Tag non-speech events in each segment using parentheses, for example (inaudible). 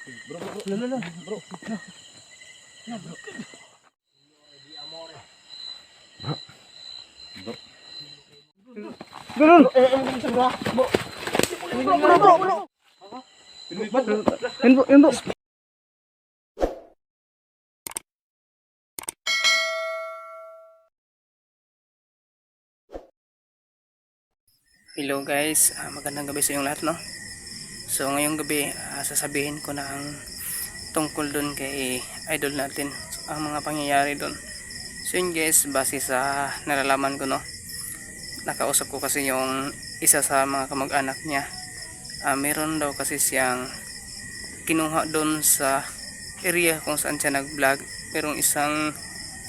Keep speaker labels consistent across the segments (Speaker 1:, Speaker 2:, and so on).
Speaker 1: Bro, bro, bro. Lala, bro.
Speaker 2: Ganun!
Speaker 1: Eh, eh, bro. Bro, bro, bro, bro.
Speaker 2: Po, yan po.
Speaker 3: Hello guys, Ah, magandang gabi sa inyong lahat no. So ngayong gabi ah, sasabihin ko na ang tungkol dun kay idol natin, So, ang mga pangyayari dun. So yun guys, base sa nalalaman ko no. Nakausap ko kasi yung isa sa mga kamag-anak niya. Ah, meron daw kasi siyang kinuha dun sa area kung saan siya nag-vlog. Merong isang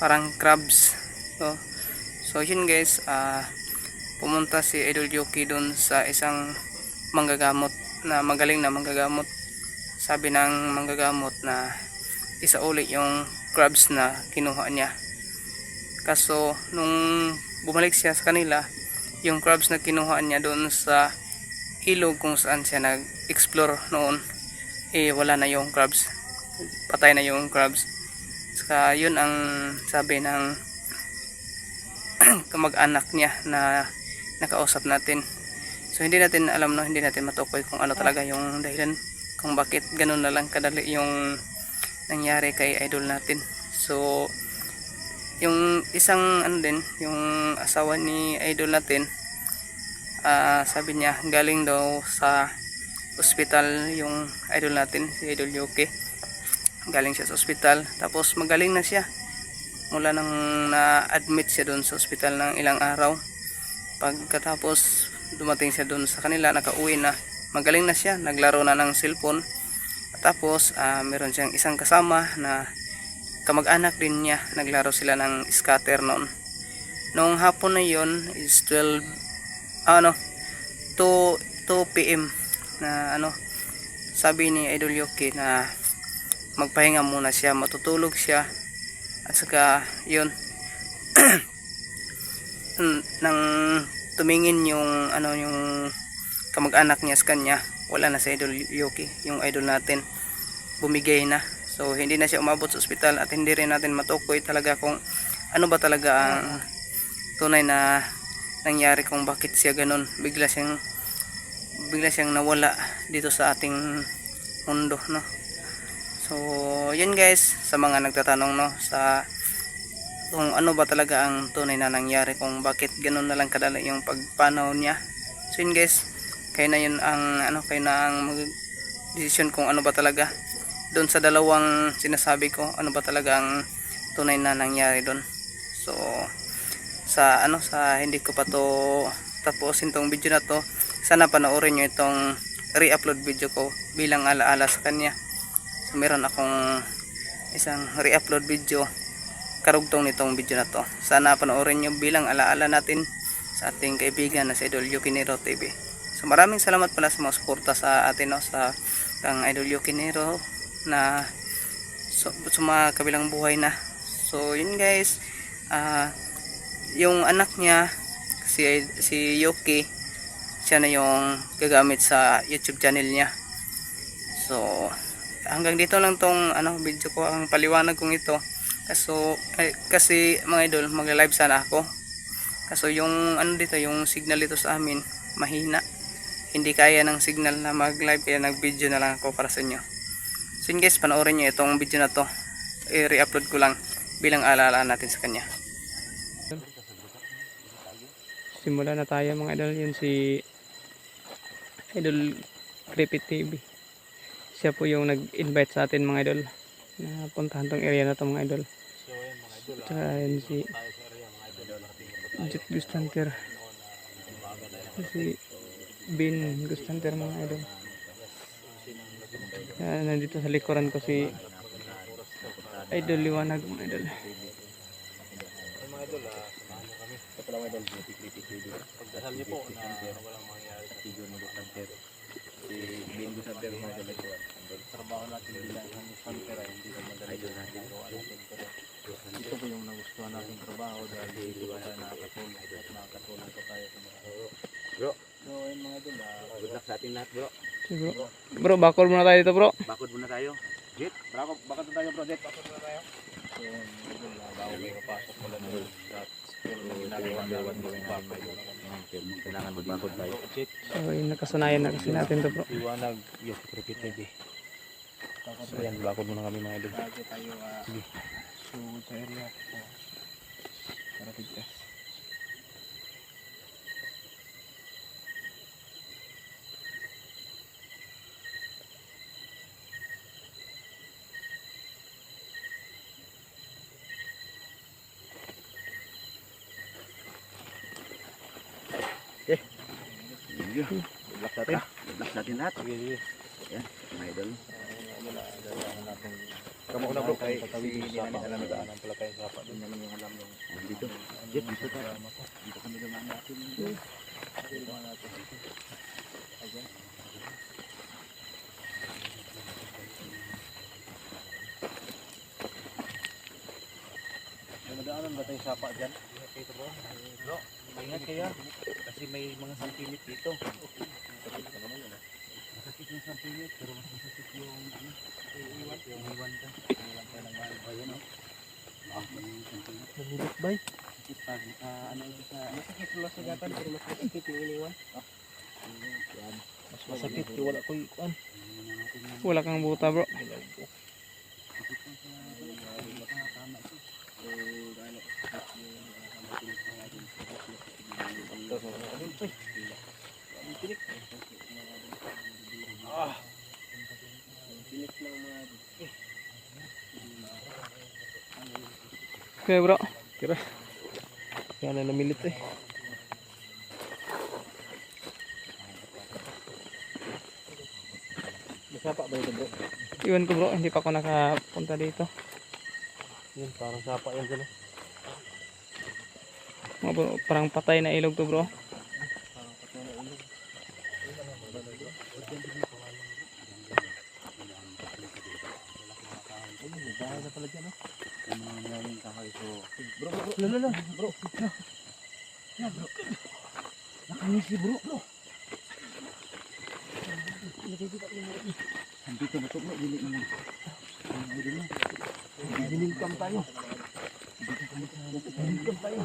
Speaker 3: parang crabs. So, so yun guys, ah pumunta si Idol Yoki doon sa isang manggagamot na magaling na manggagamot. Sabi ng manggagamot na isa ulit yung crabs na kinuha niya. Kaso nung bumalik siya sa kanila, yung crabs na kinuha niya doon sa ilog kung saan siya nag-explore noon, eh wala na yung crabs. Patay na yung crabs. Saka yun ang sabi ng (clears throat) kamag-anak niya na nakausap natin. So hindi natin alam no, hindi natin matukoy kung ano talaga yung dahilan kung bakit ganun na lang kadali yung nangyari kay idol natin. So yung isang ano din, yung asawa ni idol natin ah, sabi niya galing daw sa ospital yung idol natin, si idol Yoke. Galing siya sa ospital tapos magaling na siya mula nang na-admit siya doon sa ospital ng ilang araw pagkatapos dumating siya doon sa kanila nakauwi na. Magaling na siya naglaro na ng cellphone. Tapos ah, meron siyang isang kasama na kamag-anak din niya. Naglaro sila ng scatter noon. Noong hapon na yon is 12 ah, ano 2, 2 pm na ano sabi ni Idol Yoki na magpahinga muna siya matutulog siya. At saka yun (clears throat) n- nang tumingin yung ano yung kamag-anak niya sa kanya. Wala na si Idol Yoki yung idol natin. Bumigay na. So hindi na siya umabot sa ospital at hindi rin natin matukoy talaga kung ano ba talaga ang tunay na nangyari kung bakit siya ganun. Bigla siyang bigla siyang nawala dito sa ating mundo no? So yun guys sa mga nagtatanong no sa kung ano ba talaga ang tunay na nangyari kung bakit ganun na lang kadali yung pagpanaw niya. So yun guys kayo na yun ang ano kayo na ang decision kung ano ba talaga. Doon sa dalawang sinasabi ko ano ba talaga ang tunay na nangyari doon. So sa ano sa hindi ko pa to tapusin tong video na to sana panoorin nyo itong re-upload video ko bilang alaala sa kanya. So meron akong isang re-upload video karugtong nitong video na to. Sana panoorin nyo bilang alaala natin sa ating kaibigan na si Idol Yukinero TV. So maraming salamat pala sa mga suporta sa atin no, sa kang Idol Yukinero na so, kabilang buhay na. So yun guys, ah yung anak niya si si Yuki siya na yung gagamit sa YouTube channel niya. So hanggang dito lang tong ano video ko ang paliwanag kong ito kaso ay, kasi mga idol magla-live sana ako. Kaso yung ano dito yung signal dito sa amin mahina. Hindi kaya ng signal na mag-live kaya nag-video na lang ako para sa inyo. So yun guys panoorin nyo itong video na to. I-re-upload ko lang bilang alaala natin sa kanya. Simula na tayo mga idol. Yun si idol Creepy TV siya po yung nag-invite sa atin mga idol. Na puntahan tong area na to mga idol si Jet Gustanter si Bin Gustanter mga idol kaya nandito sa likuran ko si Idol Liwanag mga idol
Speaker 1: Duterte. Si Bingo sa Pero mga dalagwan. Trabaho natin bilang hunter ay hindi naman natin. Ito po yung nagustuhan nating trabaho dahil dito pa tayo nakakatulong at nakakatulong pa tayo sa mga Bro. So ayun mga idol, ah,
Speaker 4: Good luck sa ating lahat bro.
Speaker 5: Bro, bro bakol muna tayo dito bro.
Speaker 2: Bakod muna tayo. Jet, bakod, bakod na tayo bro, Jet, bakod muna tayo. So, yun, bago may mapasok pala na yun. Pero ginagawa naman gawin namin. Kailangan magbakod tayo.
Speaker 5: So yun nakasanayan na kasi natin to bro.
Speaker 2: liwanag, yung repeated eh. So yan, bakod muna kami mga idol.
Speaker 1: Bago tayo uh,
Speaker 2: Sige.
Speaker 1: sugod sa area. Oh. Para tigtas.
Speaker 2: Sige. Good luck natin. Good luck natin lahat. Sige, sige. Yan, mga Kamu na bro, kay si namin alam na daanan pala tayo sa pa. Doon naman yung alam yung dito. Jet, dito tayo. Dito kami dumaan natin. Dumaan natin. Ayan. May madaanan ba tayo sapa dyan? Kayo bro. Bro, ingat kayo. Kasi may mga santilit dito. Masakit yung santilit, pero mas masakit yung ano, iwan, yung iwan ka. Iwan ka ng mahal. Ayan o. Ah.
Speaker 1: Nagulit bay.
Speaker 2: Sakit pag, ah, ano ito sa,
Speaker 1: Masakit gatan pero mas masakit yung iniwan.
Speaker 2: yan.
Speaker 1: Mas masakit yung wala ko ikuan.
Speaker 5: Wala kang buta bro. Okay bro.
Speaker 1: Kira. Kaya na namilit eh. Masapa ba ito bro?
Speaker 5: Iwan ko bro, hindi pa ako nakapunta dito.
Speaker 1: Yun, parang sapa yan dyan eh.
Speaker 5: Mga bro, parang patay na ilog to bro.
Speaker 1: May bahay na pala dyan oh.
Speaker 2: Yung mga maraming kahoy. So,
Speaker 1: Bro, bro, bro. Lala, lala. Bro. Na. Na bro. Nakangisi bro. Bro.
Speaker 2: andito na to bro, dili na lang. Ang idol mo.
Speaker 1: Binilkam tayo. Binilkam tayo.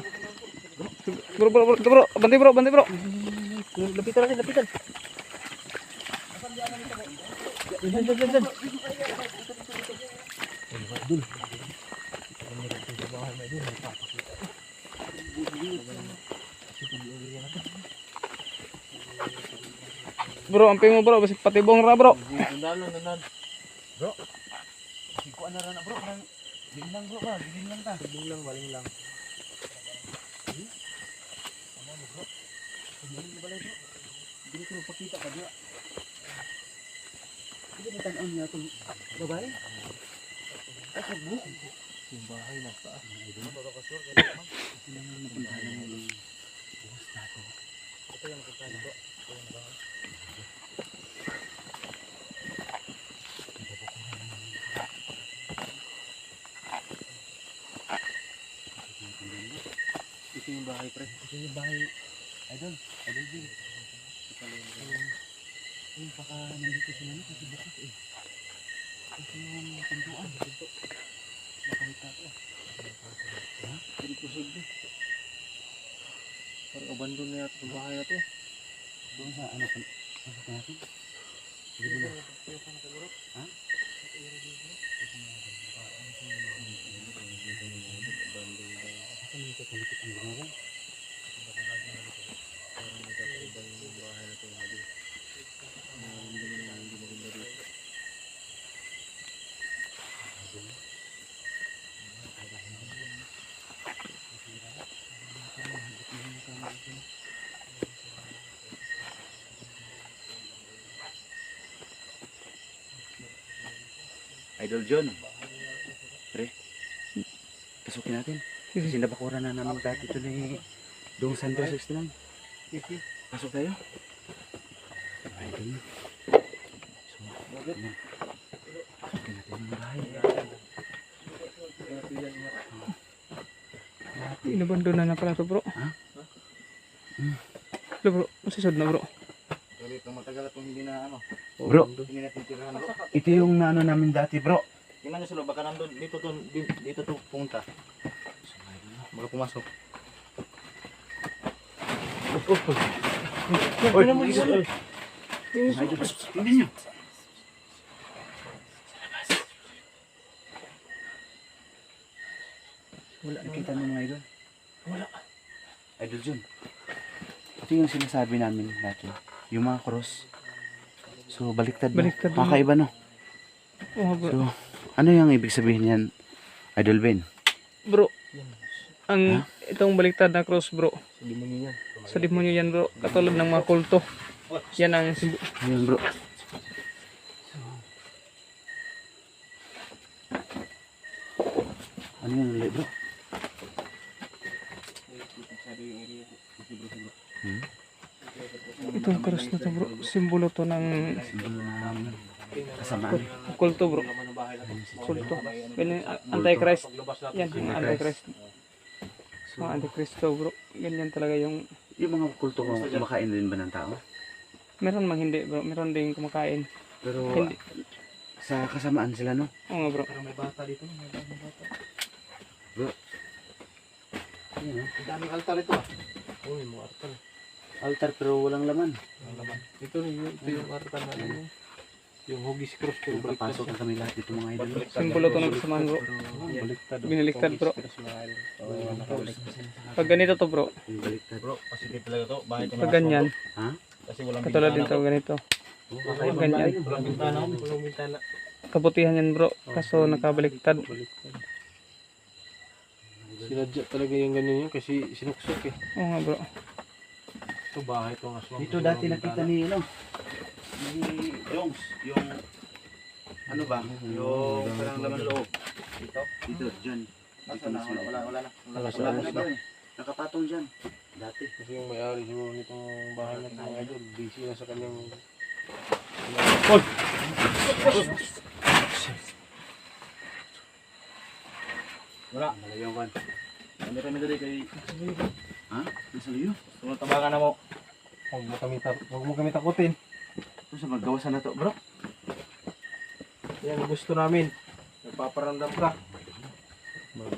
Speaker 5: Bro, bro, bro, ito, bro. Banti bro, banti bro.
Speaker 1: Lapitan natin, lapitan. Dyan, dyan, dyan, dyan. Bahay may dul. Nagpapakita.
Speaker 5: Bro, amping mo bro, basi patibong ra bro.
Speaker 1: Nandalo, nandalo. Bro. Sikuan na rin na bro. Nang- Biling lang bro ba? Biling lang ka. Biling lang, baling lang. Ano mo bro? Na balay bro. Hindi ko magpakita ka diya. Hindi ba tanaw niya itong babae? Ay. Yung bahay na taas. Ito yung buhos natin. Ito yung. Ito yung bahay.
Speaker 2: Ito yung bahay pre.
Speaker 1: Ito yung bahay. Idol. Idol din. Ayun, baka nandito sila na kasi bukas eh. Ito yung pintuan. Pinto. Makalita ko. Ha? Hindi posible. Parang abandon na yata yung bahay na to.
Speaker 2: Doon sa ano pa? Pasok natin. Hindi mo na. Ha?
Speaker 1: Saan yung
Speaker 2: Idol John. Pre. Pasukin natin. Kasi nabakuran na namin dati ito ni Dong Sandro 69. Pasok tayo. Idol. So, ayan. Pasukin natin yung bahay.
Speaker 5: Inabandon na na pala to bro. Hello bro, masisod na bro.
Speaker 2: Galit, matagal akong hindi na ano. Bro,
Speaker 1: Hindi natin tirahan bro.
Speaker 2: ito yung naano namin dati bro.
Speaker 1: Tingnan nyo sila, baka nandun, dito to, dito, dito to punta. Baka pumasok. Oh, oh, oh. Oy,
Speaker 2: tingnan nyo. Wala. Nakita mo mga idol? Wala. Idol Jun. Ito yung sinasabi namin dati. Yung mga cross. So, baliktad. no?
Speaker 5: Baliktad yun.
Speaker 2: Kakaiba no?
Speaker 5: Bro.
Speaker 2: So, ano yung ibig sabihin yan, Idol Ben?
Speaker 5: Bro, ang itong baliktad na cross bro,
Speaker 1: Hindi mo niyan.
Speaker 5: sa demonyo yan bro, katulad ng mga kulto. Yan ang
Speaker 2: Ayun bro. Ano yung ulit bro? Hmm?
Speaker 5: itong cross na to bro, simbolo to ng
Speaker 2: Simbolo ng kasamaan.
Speaker 5: kulto bro. Kulto. Ganyan, antichrist. Yan, yung antichrist. Mga antikristo bro. Ganyan talaga yung,
Speaker 2: Yung mga kulto ko, kumakain din ba ng tao?
Speaker 5: meron mang hindi bro, meron din kumakain.
Speaker 2: Pero
Speaker 5: Hindi.
Speaker 2: sa kasamaan sila no?
Speaker 5: Oo nga bro.
Speaker 1: Pero may bata dito, may bata,
Speaker 2: no?
Speaker 1: Ang daming altar ito ah. Uy, mga altar.
Speaker 2: Altar pero walang laman.
Speaker 1: Ang laman. Ito rin, yun, ito yung altar na ano. Yung hugis cross pero baliktad
Speaker 2: Papasok
Speaker 1: siya.
Speaker 2: na kami lahat dito mga idol.
Speaker 5: Simbolo to ng kasamaan bro.
Speaker 1: Baliktad. oh.
Speaker 5: Binaliktad, bro. Pag ganito to bro,
Speaker 2: Yung baliktad.
Speaker 1: Bro, positive talaga to. To
Speaker 5: pag ganyan,
Speaker 2: Ha?
Speaker 1: Kasi walang
Speaker 5: katulad din to ganito.
Speaker 2: Oh,
Speaker 5: Pag ganyan.
Speaker 1: Walang bintana, walang bintana.
Speaker 5: Kabutihan yan bro, kaso nakabaliktad.
Speaker 1: Sinadya talaga yung ganyan yun kasi sinuksok eh.
Speaker 5: Oo nga bro.
Speaker 1: Ito bahay to nga aswang.
Speaker 2: Dito dati nakita ni ano ni Jones yung ano ba? Yung parang laman loob. Dito? Dito diyan dito na wala wala wala. Na
Speaker 1: Wala
Speaker 2: wala na. dyan. nakapatong diyan dati
Speaker 1: Kasi yung may-ari siguro nitong bahay na ito idol, busy na sa kanyang... Wala.
Speaker 2: malayo kan
Speaker 1: Kami kami dali kay...
Speaker 2: ha nasa liyo
Speaker 1: tabakan na mo. Huwag mo kami, huwag mo kami takutin.
Speaker 2: ito sa maggawasan na to bro
Speaker 1: Yan gusto namin. Nagpaparamdam ka.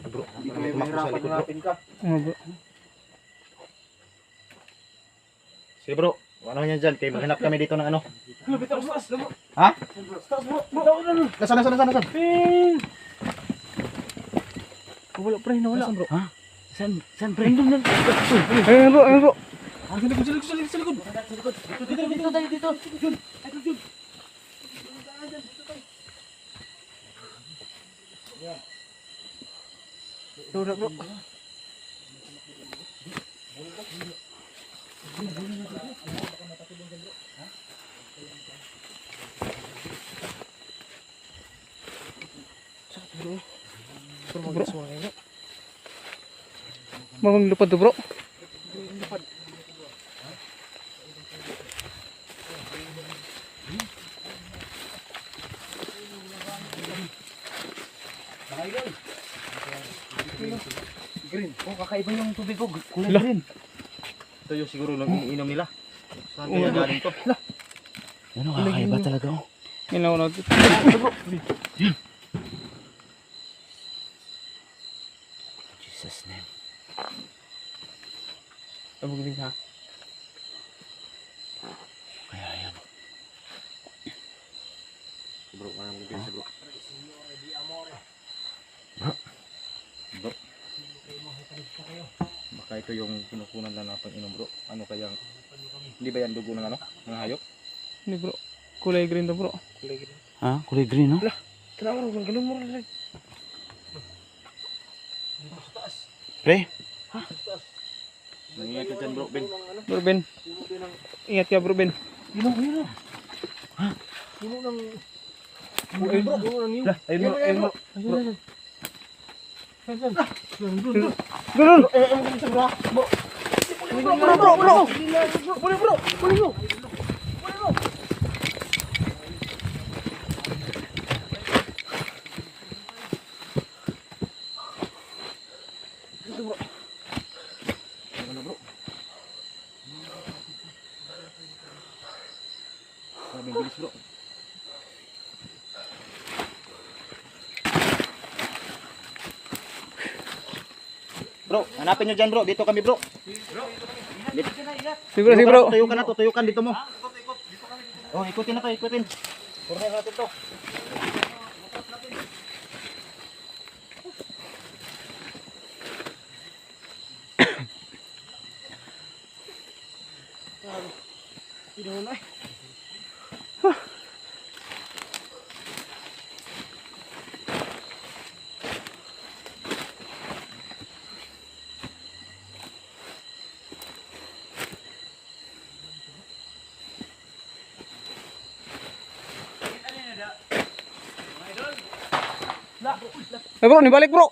Speaker 1: Bro,
Speaker 2: Hindi kami mahirapan
Speaker 1: hanapin ka.
Speaker 5: Nga bro.
Speaker 1: Sige bro, ano yan dyan? Kaya maghanap kami dito ng ano.
Speaker 2: ha
Speaker 1: Nasaan, nasaan, nasaan, nasaan?
Speaker 5: Wala pre, nawala.
Speaker 1: Nasaan bro?
Speaker 2: ha san san pre
Speaker 5: Ayun bro, ayun bro.
Speaker 1: Ah, sa likod, sa likod, sa likod, sa likod.
Speaker 2: dito dito tayo dito
Speaker 5: Wala bro.
Speaker 1: Bro,
Speaker 5: Mamang lupad to bro.
Speaker 2: green oh kakaiba yung tubig ko kulay
Speaker 5: Lah.
Speaker 2: green
Speaker 1: Ito yung siguro nang iniinom nila. Saan kaya
Speaker 5: bro.
Speaker 1: galing to?
Speaker 2: ano kakaiba talaga oh
Speaker 5: Minaw na.
Speaker 2: Jesus name
Speaker 5: Abog din ha.
Speaker 2: kaya yan
Speaker 1: Bro, parang bigyan sa bro. Bro. Baka ito yung kinukunan na napang inom bro. Ano kaya? Hindi ba yan dugo ng ano? Ng hayop?
Speaker 5: Hindi bro. Kulay green to bro.
Speaker 2: ha kulay green oh
Speaker 5: Tara bro, ganun mo rin.
Speaker 2: pre
Speaker 1: Nangyayat ka dyan bro, Ben.
Speaker 5: Bro Ben. Ingat ka bro Ben.
Speaker 1: Puno ng... Ayun bro, puno ng
Speaker 5: Lah, ayun bro, ayun bro.
Speaker 1: Ganun!
Speaker 5: Bro, bro, bro, bro.
Speaker 1: Buli bro! Buli bro! Ano bro? Sabi bilis bro.
Speaker 6: Bro, hanapin nyo dyan bro. Dito kami bro.
Speaker 5: Si bro, si bro.
Speaker 6: Tuyo ka na to, tuyo ka dito mo. Oh, ikutin na to, ikutin. Puro natin to.
Speaker 5: Eh bro, nibalik bro.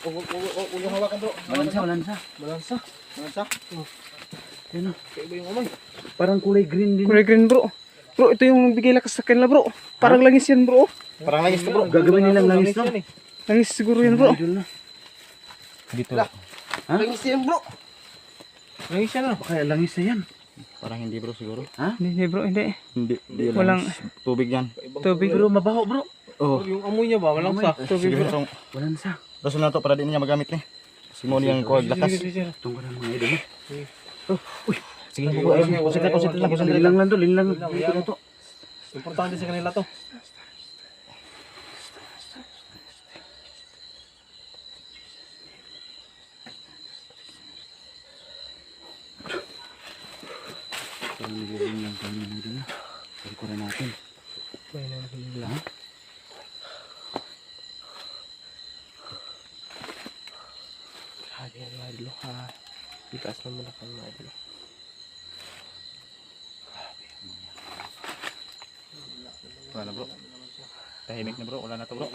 Speaker 6: O, yung hawakan bro.
Speaker 2: Balansa, balansa.
Speaker 6: Balansa. Balansa.
Speaker 2: Yan o.
Speaker 6: Kaiba yung amoy.
Speaker 2: Parang kulay green din.
Speaker 5: Kulay green bro. Bro, ito yung bigay lakas sa kanila bro. Parang langis yan bro.
Speaker 6: Parang langis to bro.
Speaker 2: Gagawin nilang langis to.
Speaker 6: eh.
Speaker 5: Langis siguro yan bro.
Speaker 6: Dito.
Speaker 2: Ha?
Speaker 6: Langis yan bro. Langis yan ano?
Speaker 2: Kaya langis na yan.
Speaker 6: Parang hindi bro siguro.
Speaker 5: Hindi, hindi bro, hindi.
Speaker 6: Hindi. Hindi
Speaker 5: Walang-
Speaker 6: Tubig yan.
Speaker 5: Tubig.
Speaker 2: Pero mabaho bro.
Speaker 6: Oh.
Speaker 4: Yung amoy niya ba? Walang sa.
Speaker 5: Tubig bro.
Speaker 6: Itong,
Speaker 2: Balansa.
Speaker 6: Rason na to para di niya magamit ni. Simon yung kuwag lakas.
Speaker 2: Ko na mga idol.
Speaker 6: Sige, buko. Concentrate, concentrate lang, concentrate
Speaker 2: Linlang lang to, linlang.
Speaker 4: Importante sa kanila to.
Speaker 2: Parang linlang kami mga idol na. Pagkura natin. Ha?
Speaker 4: Grabe yan mga idolo. Ha. Itaas naman ako mga idolo.
Speaker 6: Wala na bro. Tahimik na bro, wala na to bro.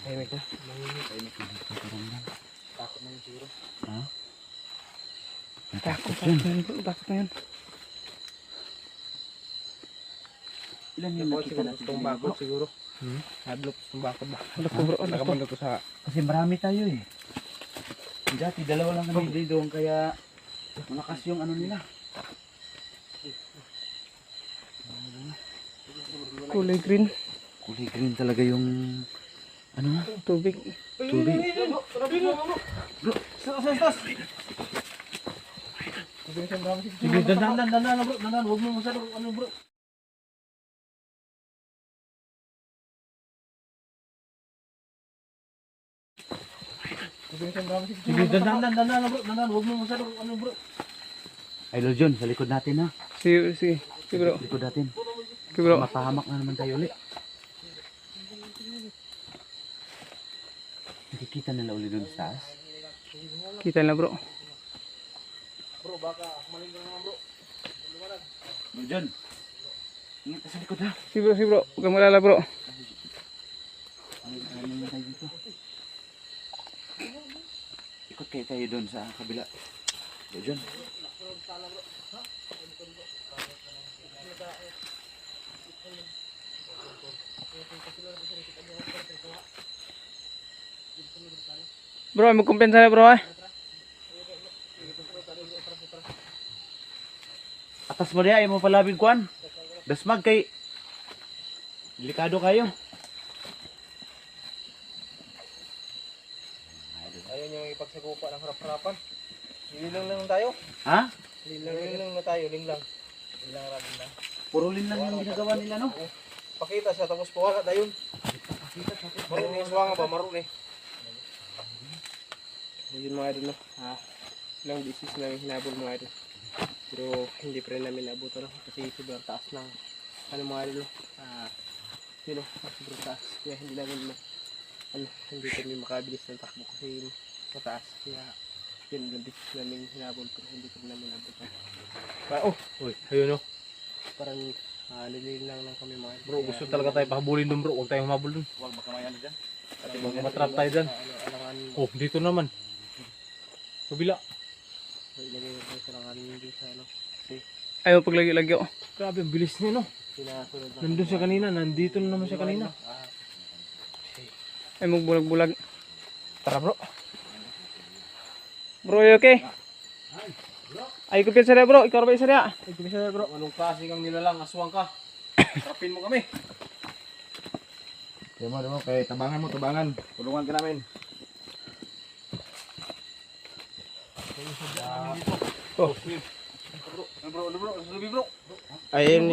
Speaker 4: Tahimik na.
Speaker 6: Takot na yun siguro.
Speaker 5: Takot yan bro, takot na yan.
Speaker 2: Ilan yung nakita natin?
Speaker 4: Itong bakod siguro. Hmm? Hadlok itong bakod ba?
Speaker 5: Ko bro, ano ko.
Speaker 4: Sa...
Speaker 2: Kasi marami tayo eh. Dati dalawa lang kami dito kaya malakas yung ano nila.
Speaker 5: Kulay green.
Speaker 2: Kulay green talaga yung ano
Speaker 5: Tubig.
Speaker 2: tubig.
Speaker 4: Sige, dandan, dandan, dandan bro. Dandan, huwag mo masyado. Ano bro? Sige, dandan, dandan, dandan bro. Dandan, huwag mo masyado. Ano bro?
Speaker 2: Idol John, sa likod natin ha.
Speaker 5: Sige, sige. Sige bro.
Speaker 2: Likod natin.
Speaker 5: Sige bro.
Speaker 2: Mapahamak na naman tayo ulit. Nakikita nila ulit doon sa taas.
Speaker 5: Kita na bro.
Speaker 2: Idol John, ingat ka sa likod ha.
Speaker 5: Sige bro, sige bro. Huwag kang malala bro.
Speaker 2: Ano ano naman tayo dito? Ikot kayo tayo doon sa kabila. John.
Speaker 5: Bro, magkumpensa na bro eh.
Speaker 2: Atas mo diya, mo palabing kwan. Dasmag kay delikado kayo.
Speaker 4: Ng harap-harapan. Lilang lang tayo.
Speaker 2: Ha?
Speaker 4: Lilang lang na tayo, lilang. Lilang lang lang.
Speaker 2: Puro lin lang yung ginagawa nila no. Pakita siya tapos pawala dayon. Maro ni suwanga ba maro ni.
Speaker 4: Ayun mga idol no. Ah, ilang bisis namin hinabol mga idol. Pero hindi pa rin namin nabuto no. Kasi sobrang taas ng ano mga idol no. Ah, yun no. Sobrang taas. Kaya hindi namin ano, hindi kami makabilis ng takbo kasi mataas. Kaya yun ilang bisis namin hinabol pero hindi pa namin nabuto. Pa oh,
Speaker 2: Uy, ayun no.
Speaker 4: parang ah, nililin lang lang kami mga.
Speaker 2: Bro,
Speaker 4: Kaya
Speaker 2: gusto talaga tayo pahabulin dun bro. Huwag tayong humabol dun.
Speaker 6: Huwag baka may ano dyan.
Speaker 2: At baka matrap tayo dyan.
Speaker 4: Ano, alangan
Speaker 2: Oh, dito naman. Kabila.
Speaker 4: ilagay mo sa alanganin yung sa ano.
Speaker 5: Ayaw paglagyo-lagyo.
Speaker 2: Grabe, ang bilis niya no.
Speaker 4: Sinasunod lang.
Speaker 2: Nandun siya kanina. Nandito na naman siya kanina.
Speaker 4: Ah,
Speaker 5: Ay magbulag-bulag.
Speaker 2: Tara bro.
Speaker 5: Bro, you okay? Ay, kupit sa bro. Ikaw ba rin?
Speaker 2: Ay, kumisa bro. Anong klase kang nilalang? Aswang ka. Trapin mo kami. Kaya mo, mo, kay tabangan mo, tabangan. Tulungan ka namin. Oh, bro, bro, bro, bro, subi bro.
Speaker 4: Ayun,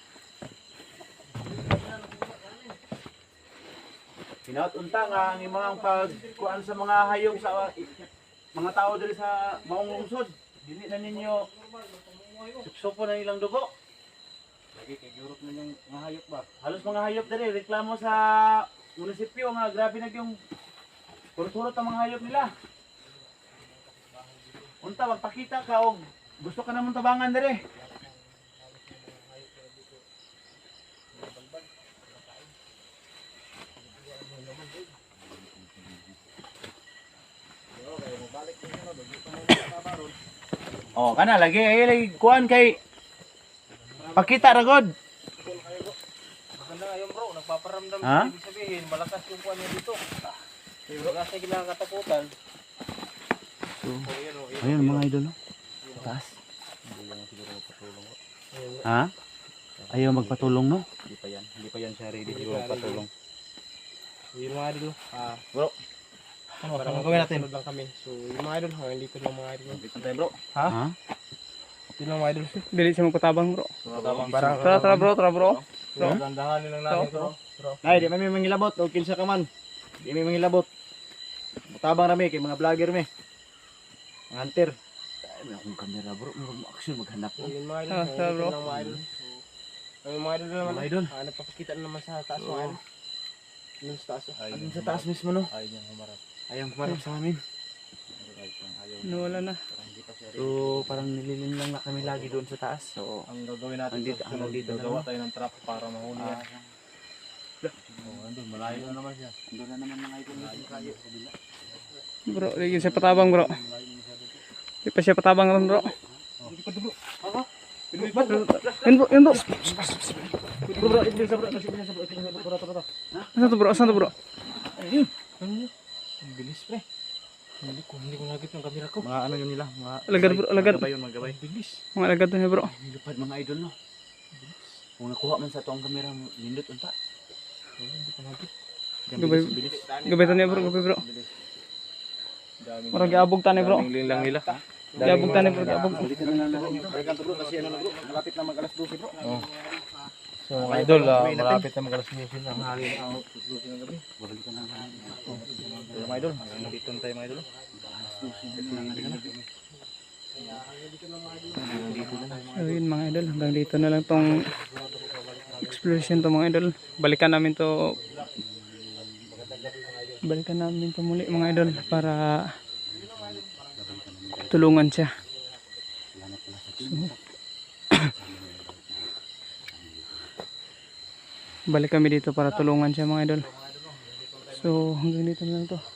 Speaker 2: nyo. Hinaut-unta nga ang imong pagkuan sa mga hayop sa mga tao diri sa maong lungsod. Dili na ninyo suksupo na ilang dugo. Lagi kay Europe na yung mga hayop ba? Halos mga hayop diri reklamo sa munisipyo nga grabe na yung kurot-kurot ang mga hayop nila. Unta magpakita ka og gusto ka namang tabangan diri. Oh, kana lagi ay lagi kuan kay Pakita ra god.
Speaker 4: Maganda nga yun bro, nagpaparamdam
Speaker 2: Ha?
Speaker 4: ibig sabihin, malakas yung kuha niya dito. Wala sa kinakatakutan. So, yun, oh, yun,
Speaker 2: Ayun mga idol. no? Taas. Ha? Ayaw magpatulong no? Hindi pa yan. Hindi pa yan siya ready siguro magpatulong.
Speaker 4: Yung mga idol, ah,
Speaker 2: Bro. Ano,
Speaker 4: parang
Speaker 2: ano gawin natin?
Speaker 4: sunod lang kami. So, yung mga idol, hanggang dito lang mga idol.
Speaker 2: Dito tayo bro.
Speaker 4: Ha?
Speaker 2: Ha?
Speaker 4: Lang mga idol. (laughs)
Speaker 5: Dili siya magpatabang bro.
Speaker 2: Parang
Speaker 5: Tara, tara bro, tara bro.
Speaker 4: Gandahan lang natin bro.
Speaker 2: Nay, di may mangilabot. O kinsa ka man. Di may mangilabot. Matabang rami kay mga vlogger mi. Mga hunter. Ay, may akong camera bro. May action maghanap ko.
Speaker 4: yun mga idol,
Speaker 5: Ah, tara, bro.
Speaker 4: lang mga idol. Mga idol na naman.
Speaker 2: Mga idol.
Speaker 4: Ah, nagpapakita na naman sa taas mga idol. Yun sa taas. oh.
Speaker 2: Ano sa taas mismo no?
Speaker 6: Ayaw niyang humarap.
Speaker 2: Ayaw kumarap sa amin.
Speaker 5: Nawala na.
Speaker 2: So, parang nililin lang na kami lagi doon sa taas. So,
Speaker 6: Ang gagawin natin
Speaker 2: Andito-
Speaker 6: sa sunod, gagawa tayo ng trap para mahuli yan. Oh, andun, malayo na naman siya.
Speaker 2: doon na naman mga idol.
Speaker 5: Bro, di siya patabang bro. Di pa siya patabang ron bro. Yun bro, yun bro.
Speaker 2: Bro, bro, ito sa bro. Ito sa bro.
Speaker 4: Bilis pre. Hindi ko, hindi ko yung camera ko.
Speaker 2: Mga ano yun nila. Mga
Speaker 5: Alagad, bro, alagad.
Speaker 2: Magabay yun, magabay.
Speaker 4: Bilis.
Speaker 5: Mga alagad to niya bro.
Speaker 2: Nilupad mga idol no. Kung nakuha man sa kamera, nindot unta.
Speaker 4: Hindi ko nakita.
Speaker 5: Gabay,
Speaker 2: Bilis.
Speaker 5: gabay bro, gabay bro. Marang giabog tani bro.
Speaker 6: daming lang nila.
Speaker 5: Giabog tani bro, giabog.
Speaker 2: Balikan na lang natin. Balikan to bro kasi ano na bro. Malapit na mag alas 12 bro.
Speaker 6: So mga idol, ah, malapit na magalas niyo ng hangin.
Speaker 2: Balikan na lang.
Speaker 6: So mga idol, dito na tayo mga idol.
Speaker 5: So yun mga idol, hanggang dito na lang tong exploration to mga idol. Balikan namin to balikan namin to muli mga idol para tulungan siya. So, balik kami dito para tulungan siya mga idol. So hanggang dito na lang to.